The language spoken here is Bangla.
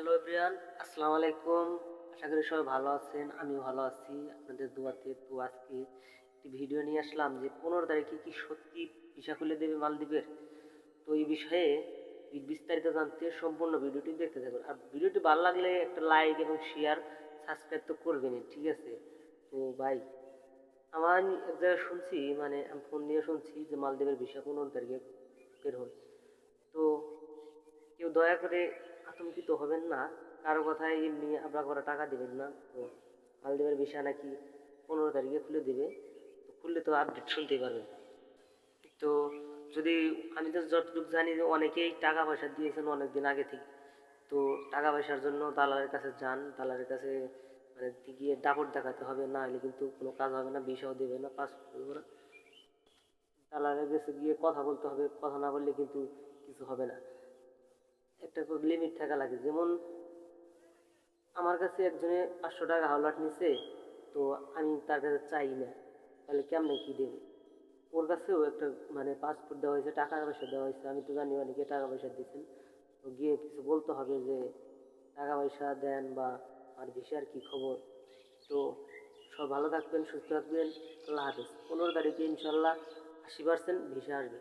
হ্যালো এভরিওয়ান আসসালামু আলাইকুম আশা করি সবাই ভালো আছেন আমি ভালো আছি। আপনাদের দোয়াতে তো আজকে একটি ভিডিও নিয়ে আসলাম যে পনেরো তারিখে কি সত্যি ভিসা খুলে দেবে মালদ্বীপের? তো এই বিষয়ে বিস্তারিত জানতে সম্পূর্ণ ভিডিওটি দেখতে থাকুন। আর ভিডিওটি ভালো লাগলে একটা লাইক এবং শেয়ার সাবস্ক্রাইব তো করবেনই, ঠিক আছে? তো ভাই, আমার এক জায়গায় শুনছি মানে আমি ফোন দিয়ে শুনছি যে মালদ্বীপের ভিসা পনেরো তারিখে বের হয়। তো কেউ দয়া করে আতঙ্কিত হবেন না। কারও কথায় এমনি আপনার করে টাকা দিবেন না। তো মালদ্বীপের ভিসা নাকি পনেরো তারিখে খুলে দিবে। তো খুললে তো আপডেট শুনতেই পারবেন। তো যদি আমি তো যতটুকু জানি যে অনেকেই টাকা পয়সা দিয়েছেন অনেক দিন আগে থেকে। তো টাকা পয়সার জন্য দালালের কাছে যান। দালালের কাছে মানে গিয়ে দাপট দেখাতে হবে। না হলে কিন্তু কোনো কাজ হবে না ভিসাও দেবে না পাসপোর্ট দেবে না। দালালের কাছে গিয়ে কথা বলতে হবে। কথা না বললে কিন্তু কিছু হবে না। একটা লিমিট থাকা লাগে। যেমন আমার কাছে একজনে পাঁচশো টাকা হাওলাট নিছে, তো আমি তার কাছে চাই না। তাহলে কেমনে কি দেবে? ওর কাছেও একটা মানে পাসপোর্ট দেওয়া হয়েছে, টাকা পয়সা দেওয়া হয়েছে, আমি তো জানি অনেকে টাকা পয়সা দিয়েছেন তো গিয়ে কিছু বলতে হবে যে, টাকা পয়সা দেন বা আর ভিসার কি খবর? তো সব ভালো থাকবেন, সুস্থ থাকবেন, আল্লাহ হাফেজ। পনেরো তারিখে ইনশাল্লাহ আশি পার্সেন্ট ভিসা আসবে।